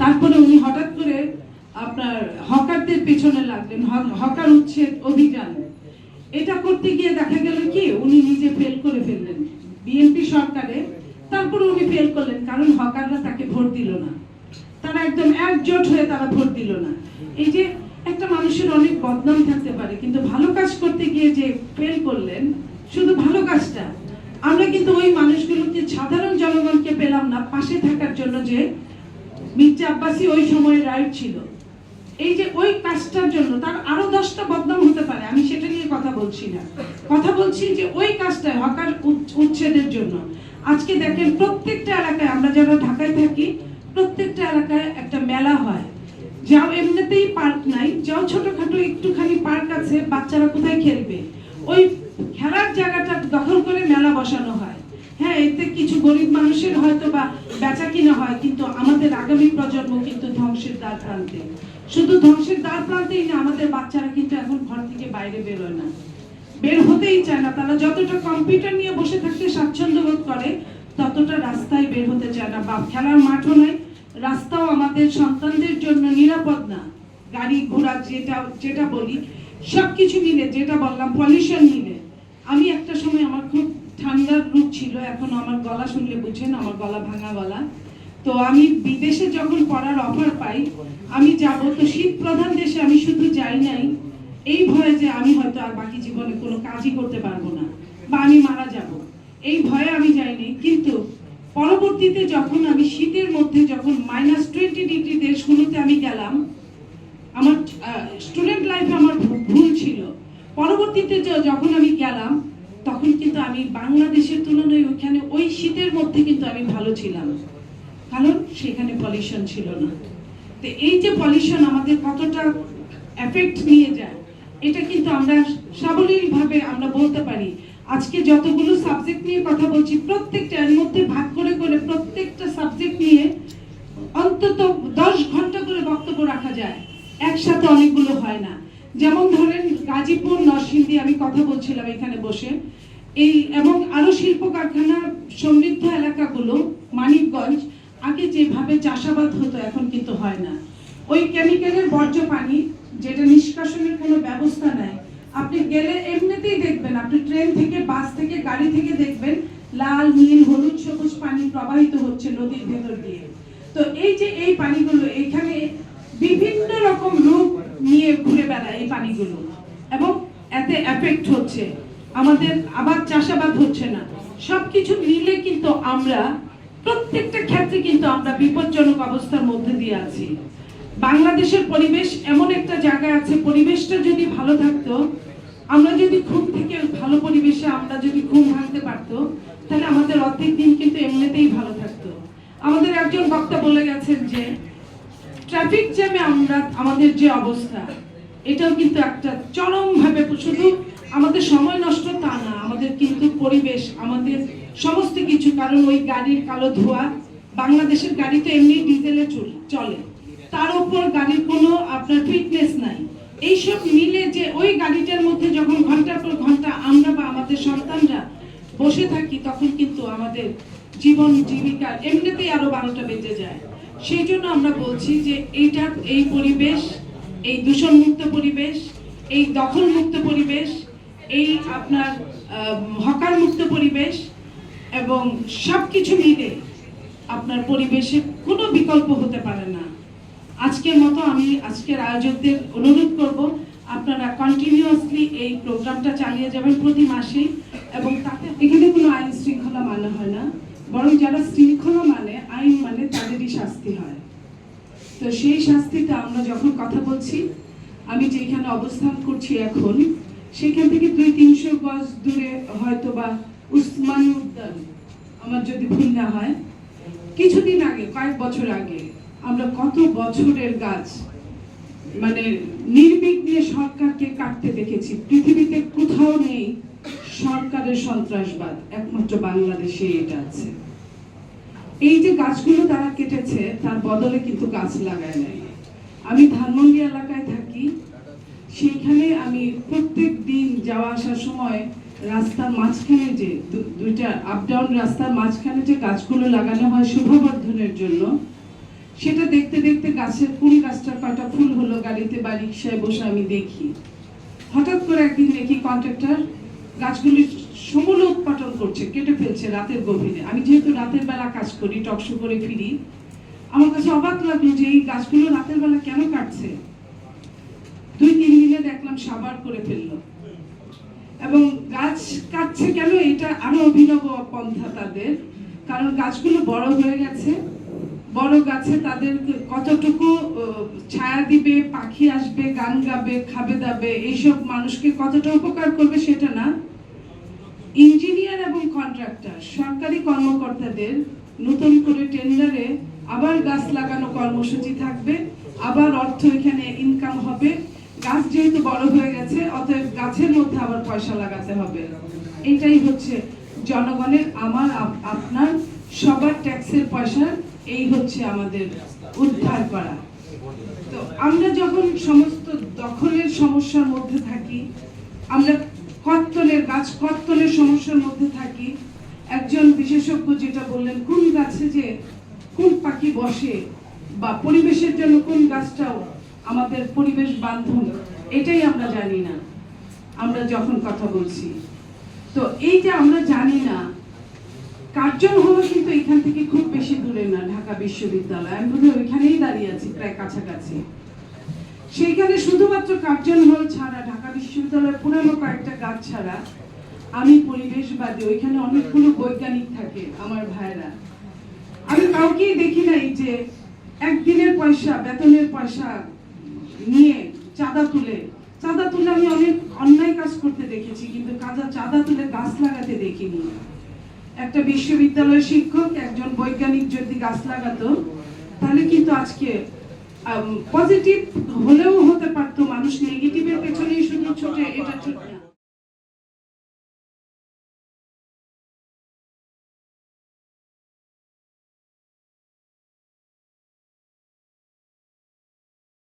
তারপরে উনি হঠাৎ করে আপনার হকারদের পেছনে লাগলেন হকার উচ্ছেদ অভিযান। এটা করতে গিয়ে দেখা গেল কি, উনি নিজে ফেল করে ফেললেন বিএনপি সরকারে। তারপরে উনি ফেল করলেন, কারণ হকাররা তাকে ভোট দিল না। তারা একদম একজোট হয়ে তারা ভোট দিল না। এই যে একটা মানুষের অনেক বদনাম থাকতে পারে, কিন্তু ভালো কাজ করতে গিয়ে যে ফেল করলেন, শুধু ভালো কাজটা। আমরা কিন্তু ওই মানুষগুলোকে, সাধারণ জনগণকে পেলাম না, পাশে থাকার জন্য যে মির্জা আব্বাসী ওই সময় রাইট ছিল। এই যে ওই কাজটার জন্য তার আরও দশটা বদনাম হতে পারে, আমি সেটা নিয়ে কথা বলছি না। কথা বলছি যে ওই কাজটা হকার উচ্ছ- উচ্ছেদের জন্য। আজকে দেখেন প্রত্যেকটা এলাকায় আমরা যারা ঢাকায় থাকি, প্রত্যেকটা এলাকায় একটা মেলা হয়। যাও এমনিতেই পার্ক নাই, যাও ছোটখাটো একটুখানি পার্ক আছে, বাচ্চারা কোথায় খেলবে? ওই খেলার জায়গাটা দখল করে মেলা বসানো হয়। হ্যাঁ এতে কিছু গরিব মানুষের হয়তো বা বেচা কিনা হয়, কিন্তু আমাদের আগামী প্রজন্ম কিন্তু ধ্বংসের দ্বার প্রান্তে। শুধু ধ্বংসের দ্বার প্রান্তেই না, আমাদের বাচ্চারা কিন্তু এখন ঘর থেকে বাইরে বেরোয় না। বের হতেই চায় না। তারা যতটা কম্পিউটার নিয়ে বসে থাকতে স্বাচ্ছন্দ্য বোধ করে, ততটা রাস্তায় বের হতে চায় না। বা খেলার মাঠও নয় রাস্তাও আমাদের সন্তানদের জন্য নিরাপদ না। গাড়ি ঘোড়া, যেটা যেটা বলি, সবকিছু মিলে, যেটা বললাম পলিউশন মিলে। আমি একটা সময় আমার খুব ঠান্ডার রূপ ছিল, এখন আমার গলা শুনলে বুঝেন, আমার গলা ভাঙা গলা। তো আমি বিদেশে যখন পড়ার অফার পাই, আমি যাব, তো শীত প্রধান দেশে আমি শুধু যাই নাই। এই ভয়ে যে আমি হয়তো আর বাকি জীবনে কোনো কাজই করতে পারব না, বা আমি মারা যাব। এই ভয়ে আমি যাইনি কিন্তু পরবর্তীতে যখন আমি শীতের মধ্যে যখন মাইনাস টোয়েন্টি ডিগ্রি দেশগুলোতে আমি গেলাম, আমার স্টুডেন্ট লাইফে আমার ভুল ছিল। পরবর্তীতে যখন আমি গেলাম তখন কিন্তু আমি বাংলাদেশের তুলনায় ওইখানে ওই শীতের মধ্যে কিন্তু আমি ভালো ছিলাম। কারণ সেখানে পলিউশন ছিল না। তো এই যে পলিউশন আমাদের কতটা এফেক্ট নিয়ে যায়, এটা কিন্তু আমরা সাবলীল ভাবে আমরা বলতে পারি। আজকে যতগুলো সাবজেক্ট নিয়ে কথা বলছি, প্রত্যেকটা এর মধ্যে ভাগ করে করে প্রত্যেকটা সাবজেক্ট নিয়ে অন্তত দশ ঘণ্টা করে বক্তব্য রাখা যায়। একসাথে অনেকগুলো হয় না। যেমন ধরেন গাজীপুর, নরসিংদী আমি কথা বলছিলাম এখানে বসে। এই এবং আরও শিল্প কারখানা সমৃদ্ধ এলাকাগুলো, মানিকগঞ্জ, আগে যেভাবে চাষাবাদ হতো, এখন কিন্তু হয় না। ওই কেমিক্যালের বর্জ্য পানি, যেটা নিষ্কাশনের কোনো ব্যবস্থা নাই, আপনি গেলে এমনিতেই দেখবেন, আপনি ট্রেন থেকে বাস থেকে, গাড়ি থেকে দেখবেন, লাল, নীল, হলুদ, সবুজ পানি প্রবাহিত হচ্ছে নদীর ভেতর দিয়ে। তো এই যে এই পানিগুলো, এখানে বিভিন্ন রকম রূপ নিয়ে ঘুরে বেড়ায় এই পানিগুলো, এবং এতে এফেক্ট হচ্ছে। আমাদের আবার চাষাবাদ হচ্ছে না। সবকিছু মিলে কিন্তু আমরা, প্রত্যেকটা ক্ষেত্রে কিন্তু আমরা বিপজ্জনক অবস্থার মধ্যে দিয়ে আছি। বাংলাদেশের পরিবেশ এমন একটা জায়গায় আছে, পরিবেশটা যদি ভালো থাকতো, আমরা যদি ঘুম থেকে ভালো পরিবেশে আমরা যদি ঘুম ভাঙতে পারতো, তাহলে আমাদের অর্ধেক দিন কিন্তু এমনিতেই ভালো থাকতো। আমাদের একজন বক্তা বলে গেছেন যে, ট্রাফিক জ্যামে আমরা, আমাদের যে অবস্থা, এটাও কিন্তু একটা চরম ভাবে শুধু আমাদের সময় নষ্ট তা না, আমাদের কিন্তু পরিবেশ, আমাদের সমস্ত কিছু, কারণ ওই গাড়ির কালো ধোঁয়া, বাংলাদেশের গাড়ি তো এমনি ডিজেলে চল- তার উপর গাড়ির কোনো আপনার ফিটনেস নাই। এইসব মিলে যে ওই গাড়িটার মধ্যে যখন ঘণ্টার পর ঘণ্টা আমরা বা আমাদের সন্তানরা বসে থাকি, তখন কিন্তু আমাদের জীবন, জীবিকা এমনিতেই আরও বারোটা বেজে যায়। সেই জন্য আমরা বলছি যে এইটা এই পরিবেশ, এই দূষণ মুক্ত পরিবেশ, এই দখল মুক্ত পরিবেশ এই আপনার হকার মুক্ত পরিবেশ এবং সব কিছু মিলে আপনার পরিবেশে কোনো বিকল্প হতে পারে না। আজকের মতো আমি আজকের আয়োজকদের অনুরোধ করব, আপনারা কন্টিনিউয়াসলি এই প্রোগ্রামটা চালিয়ে যাবেন প্রতি মাসেই এবং তাতে এখানে কোনো আইন শৃঙ্খলা মানে হয় না, বরং যারা শৃঙ্খলা মানে আইন মানে তাদেরই শাস্তি হয়। তো সেই শাস্তিটা আমরা যখন কথা বলছি, আমি যেখানে অবস্থান করছি এখন সেখান থেকে দুই তিনশো গজ দূরে হয়তো বা উসমানী উদ্যান। আমার যদি ভুল না হয়, কিছুদিন আগে, কয়েক বছর আগে, আমরা কত বছরের গাছ মানে নির্বিঘ্নে সরকারকে কাটতে দেখেছি। পৃথিবীতে কোথাও নেই সরকারের সন্ত্রাসবাদ, একমাত্র বাংলাদেশে এটা আছে। এই যে গাছগুলো তারা কেটেছে, তার বদলে কিন্তু গাছ লাগায় নাই। আমি ধানমন্ডি এলাকায় থাকি সেইখানে আমি প্রত্যেক দিন যাওয়া আসার সময় রাস্তার মাঝখানে যে দুইটা আপ ডাউন রাস্তার মাঝখানে যে গাছগুলো লাগানো হয় শুভবর্ধনের জন্য, সেটা দেখতে দেখতে গাছের কোন গাছটার কয়টা ফুল হলো, গাড়িতে বা রিক্সায় বসে আমি দেখি। হঠাৎ করে একদিন দেখি কন্ট্রাক্টর গাছগুলি সমূলে উৎপাটন করছে, কেটে ফেলছে রাতের গভীরে। আমি যেহেতু রাতের বেলা কাজ করি টকশো করে ফিরি, আমার কাছে অবাক লাগল যে এই গাছগুলো রাতের বেলা কেন কাটছে? দুই তিন দিনে দেখলাম সাবার করে ফেলল। এবং গাছ কাটছে কেন? এটা আরও অভিনব পন্থা তাদের। কারণ গাছগুলো বড় হয়ে গেছে। বড় গাছে তাদের কতটুকু ছায়া দিবে, পাখি আসবে, গান গাবে, খাবে দাবে, এইসব মানুষকে কতটা উপকার করবে সেটা না। ইঞ্জিনিয়ার এবং কন্ট্রাক্টর, সরকারি কর্মকর্তাদের নতুন করে টেন্ডারে আবার গাছ লাগানো কর্মসূচি থাকবে, আবার অর্থ এখানে ইনকাম হবে। গাছ যেহেতু বড় হয়ে গেছে, অতএব গাছের মধ্যে আবার পয়সা লাগাতে হবে। এটাই হচ্ছে জনগণের, আমার আপনার, সবার ট্যাক্সের পয়সা, এই হচ্ছে আমাদের উদ্ধার করা। তো আমরা যখন সমস্ত দখলের সমস্যার মধ্যে থাকি, আমরা কর্তনের গাছ কর্তনের সমস্যার মধ্যে থাকি, একজন বিশেষজ্ঞ যেটা বললেন, কোন গাছে যে কোন পাখি বসে বা পরিবেশের জন্য কোন গাছটাও আমাদের পরিবেশ বান্ধব, এটাই আমরা জানি না। আমরা যখন কথা বলছি। তো এই যে আমরা জানি না, কার্জন হলো কিন্তু এখান থেকে খুব বেশি দূরে না, ঢাকা বিশ্ববিদ্যালয়। আমি বোধহয় ওইখানেই দাঁড়িয়ে আছি, প্রায় কাছাকাছি। সেইখানে শুধুমাত্র কার্জন হল ছাড়া, ঢাকা বিশ্ববিদ্যালয়ের পুরানো কয়েকটা গাছ ছাড়া আমি পরিবেশবাদী। ওইখানে অনেকগুলো বৈজ্ঞানিক থাকে, আমার ভাইরা আমি কাউকেই দেখি নাই যে একদিনের পয়সা, বেতনের পয়সা নিয়ে চাঁদা তুলে চাঁদা তুলে আমি অনেক অন্যায় কাজ করতে দেখেছি, কিন্তু কাজা চাঁদা তুলে গাছ লাগাতে দেখিনি। একটা বিশ্ববিদ্যালয়ের শিক্ষক, একজন বৈজ্ঞানিক যদি গাছ লাগাতো, তাহলে কিন্তু আজকে পজিটিভ হলেও হতে পারতো